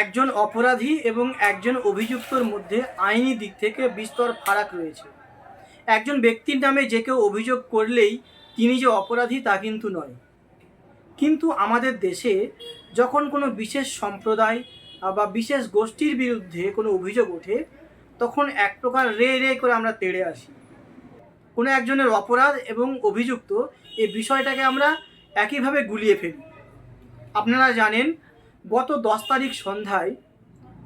একজন অপরাধী এবং একজন অভিযুক্তর মধ্যে আইনি দিক থেকে বিস্তর ফারাক রয়েছে। একজন ব্যক্তির নামে যে কেউ অভিযোগ করলেই তিনি যে অপরাধী তা কিন্তু নয়। কিন্তু আমাদের দেশে যখন কোনো বিশেষ সম্প্রদায় বা বিশেষ গোষ্ঠীর বিরুদ্ধে কোনো অভিযোগ ওঠে, তখন এক প্রকার রে রে করে আমরা তেড়ে আসি। কোনো একজনের অপরাধ এবং অভিযুক্ত এই বিষয়টাকে আমরা একইভাবে গুলিয়ে ফেলি। আপনারা জানেন গত দশ তারিখ সন্ধ্যায়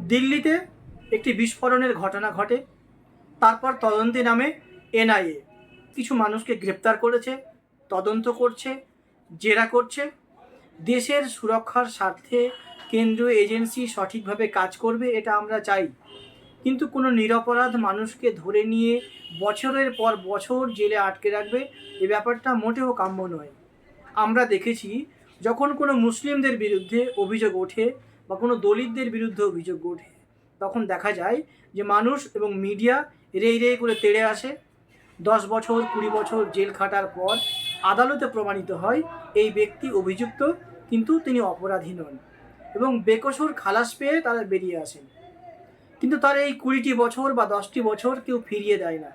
দিল্লিতে একটি বিস্ফোরণের ঘটনা ঘটে। তারপর তদন্তে নামে এনআইএ। কিছু মানুষকে গ্রেপ্তার করেছে, তদন্ত করছে, জেরা করছে। দেশের সুরক্ষার স্বার্থে কেন্দ্রীয় এজেন্সি সঠিকভাবে কাজ করবে এটা আমরা চাই। কিন্তু কোনো নিরপরাধ মানুষকে ধরে নিয়ে বছরের পর বছর জেলে আটকে রাখবে, এ ব্যাপারটা মোটেও কাম্য নয়। আমরা দেখেছি যখন কোনো মুসলিমদের বিরুদ্ধে অভিযোগ ওঠে বা কোনো দলিতদের বিরুদ্ধে অভিযোগ ওঠে, তখন দেখা যায় যে মানুষ এবং মিডিয়া রেই রে করে তেড়ে আসে। দশ বছর, কুড়ি বছর জেল খাটার পর আদালতে প্রমাণিত হয় এই ব্যক্তি অভিযুক্ত, কিন্তু তিনি অপরাধী নন এবং বেকসুর খালাস পেয়ে তারা বেরিয়ে আসেন। কিন্তু তার এই কুড়িটি বছর বা দশটি বছর কেউ ফিরিয়ে দেয় না।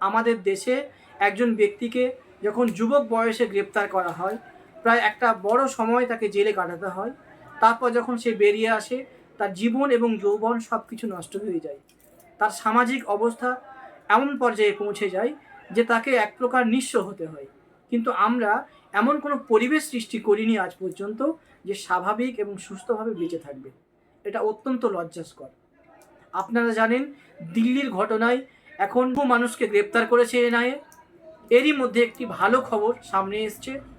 আমাদের দেশে একজন ব্যক্তিকে যখন যুবক বয়সে গ্রেপ্তার করা হয় প্রায় একটা বড় সময় তাকে জেলে কাটাতে হয়। তারপর যখন সে বেরিয়ে আসে, তার জীবন এবং যৌবন সব কিছু নষ্ট হয়ে যায়। তার সামাজিক অবস্থা এমন পর্যায়ে পৌঁছে যায় যে তাকে এক প্রকার নিঃস্ব হতে হয়। কিন্তু আমরা এমন কোনো পরিবেশ সৃষ্টি করিনি আজ পর্যন্ত যে স্বাভাবিক এবং সুস্থভাবে বেঁচে থাকবে। এটা অত্যন্ত লজ্জাস্কর। আপনারা জানেন, দিল্লির ঘটনায় এখন মানুষকে গ্রেপ্তার করেছে এনআইএ। এরই মধ্যে একটি ভালো খবর সামনে এসছে।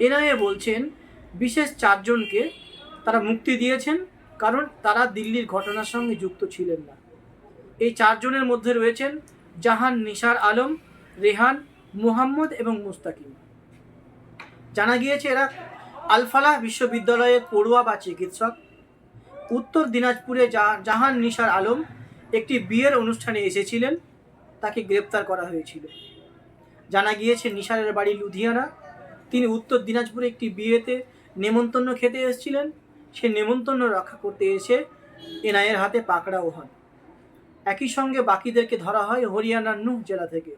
এনআইএ বলছেন, বিশেষ চারজনকে তারা মুক্তি দিয়েছেন কারণ তারা দিল্লির ঘটনার সঙ্গে যুক্ত ছিলেন না। এই চারজনের মধ্যে রয়েছেন জাহান নিসার আলম, রেহান, মুহাম্মদ এবং মুস্তাকিম। জানা গিয়েছে এরা আলফালাহ বিশ্ববিদ্যালয়ের পড়ুয়া বা চিকিৎসক। উত্তর দিনাজপুরে জাহান নিসার আলম একটি বিয়ের অনুষ্ঠানে এসেছিলেন। তাকে গ্রেপ্তার করা হয়েছিল। জানা গিয়েছে নিসারের বাড়ি লুধিয়ানা। তিনি উত্তর দিনাজপুরে একটি বিয়েতে নেমন্তন্ন খেতে এসেছিলেন। সে নেমন্তন্ন রক্ষা করতে এসে এনআইয়ের হাতে পাকড়াও হন একই সঙ্গে বাকিদেরকে ধরা হয় হরিয়ানার নুহ জেলা থেকে।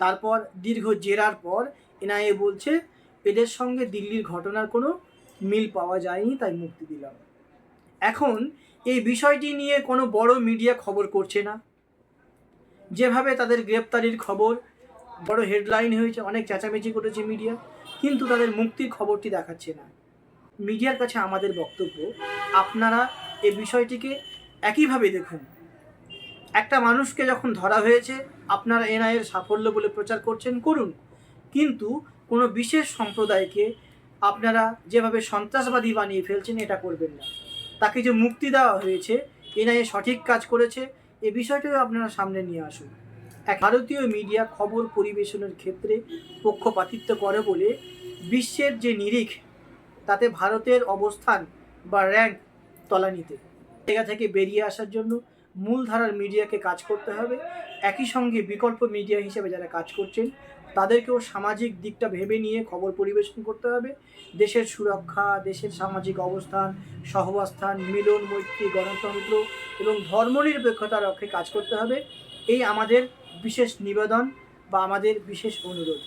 তারপর দীর্ঘ জেরার পর এনআইএ বলছে, এদের সঙ্গে দিল্লির ঘটনার কোনো মিল পাওয়া যায়নি, তাই মুক্তি দিলাম। এখন এই বিষয়টি নিয়ে কোনো বড় মিডিয়া খবর করছে না। যেভাবে তাদের গ্রেপ্তারির খবর, বড় হেডলাইন হয়েছে, অনেক চেঁচামেচি করেছে মিডিয়া। কিন্তু তাদের মুক্তির খবরটি দেখাচ্ছে না। মিডিয়ার কাছে আমাদের বক্তব্য, আপনারা এই বিষয়টিকে একইভাবে দেখুন। একটা মানুষকে যখন ধরা হয়েছে, আপনারা এনআইয়ের সাফল্য বলে প্রচার করছেন, করুন। কিন্তু কোনো বিশেষ সম্প্রদায়কে আপনারা যেভাবে সন্ত্রাসবাদী বানিয়ে ফেলছেন, এটা করবেন না। তাকে যে মুক্তি দেওয়া হয়েছে, এনআইএ সঠিক কাজ করেছে, এ বিষয়টাও আপনারা সামনে নিয়ে আসুন। এক ভারতীয় মিডিয়া খবর পরিবেশনের ক্ষেত্রে পক্ষপাতিত্ব করে বলে বিশ্বের যে নিরিখ, তাতে ভারতের অবস্থান বা র্যাঙ্ক তলানিতে। জায়গা থেকে বেরিয়ে আসার জন্য মূলধারার মিডিয়াকে কাজ করতে হবে। একই সঙ্গে বিকল্প মিডিয়া হিসেবে যারা কাজ করছেন, তাদেরকেও সামাজিক দিকটা ভেবে নিয়ে খবর পরিবেশন করতে হবে। দেশের সুরক্ষা, দেশের সামাজিক অবস্থান, সহবাস্থান, মিলন, মৈত্রী, গণতন্ত্র এবং ধর্মনিরপেক্ষতা রক্ষে কাজ করতে হবে। এই আমাদের বিশেষ নিবেদন বা আমাদের বিশেষ অনুরোধ।